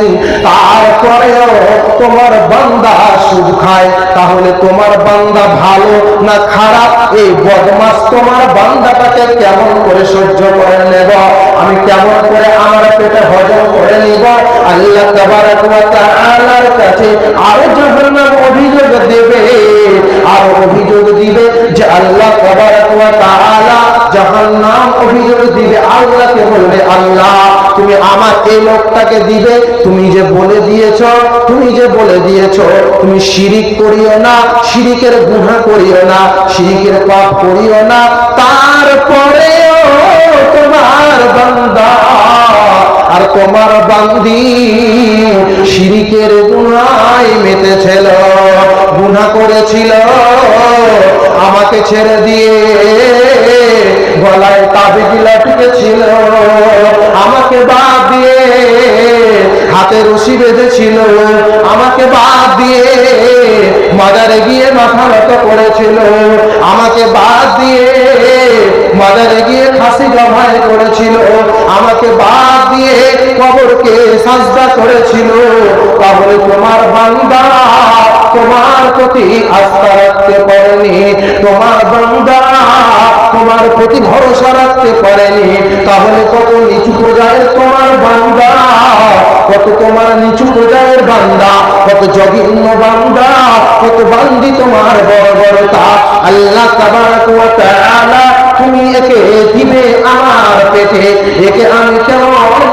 দিয়েছেন, তারপরেও তোমার বান্দা খায়। তাহলে তোমার বান্দা ভালো না খারাপ? এই বদমাস তোমার বান্দাটাকে কেমন করে সহ্য করে নেব? আমি কেমন করে আমার পেটে হজম করে নিব? আল্লাহ তাবারাক ওয়া কাছে আরও জাহান্নাম অভিযোগ দেবে, আর অভিযোগ দিবে যে আল্লাহ তাবারাক ওয়া তাআলা জাহান্নাম অভিযোগ দিবে। আল্লাহকে বলবে, আল্লাহ তুমি আমার এই লোকটাকে দিবে, তুমি যে বলে দিয়েছ, তুমি যে বলে দিয়েছ, তুমি শিরিক করিও না, শিরিকের গুনাহ করিও না, শিরিকের পাপ করিও না, তারপরেও তোমার বান্দা আর তোমার বান্দি শিরিকের গুনায় মেতেছিল, গুনাহ করেছিল, আমাকে ছেড়ে দিয়ে গলায় তাবিজ হাতে রশি বেঁধেছিল, আমাকে বাদ দিয়ে মাজারে গিয়ে মাথা নত করেছিল। আমাকে বাদ দিয়ে মাজারে গিয়ে খাসি জমায় করেছিল। আমাকে বাদ দিয়ে কবরকে সাজদা করেছিল। তাহলে তোমার বান্দা তোমার প্রতি আস্থা রাখতে পারেনি। তোমার বান্দা তোমার প্রতি ভরসা রাখতে পারেনি। তাহলে কত নিচু পর্যায়ের তোমার কত তোমার নিচু পর্যায়ের বান্দা, কত জঘন্য বান্দা, কত বান্দি তোমার বর্বরতা আল্লাহ তাবারাক ওয়া তাআলা, তুমি একে দিবে আমার পেটে। একে আমি কেমন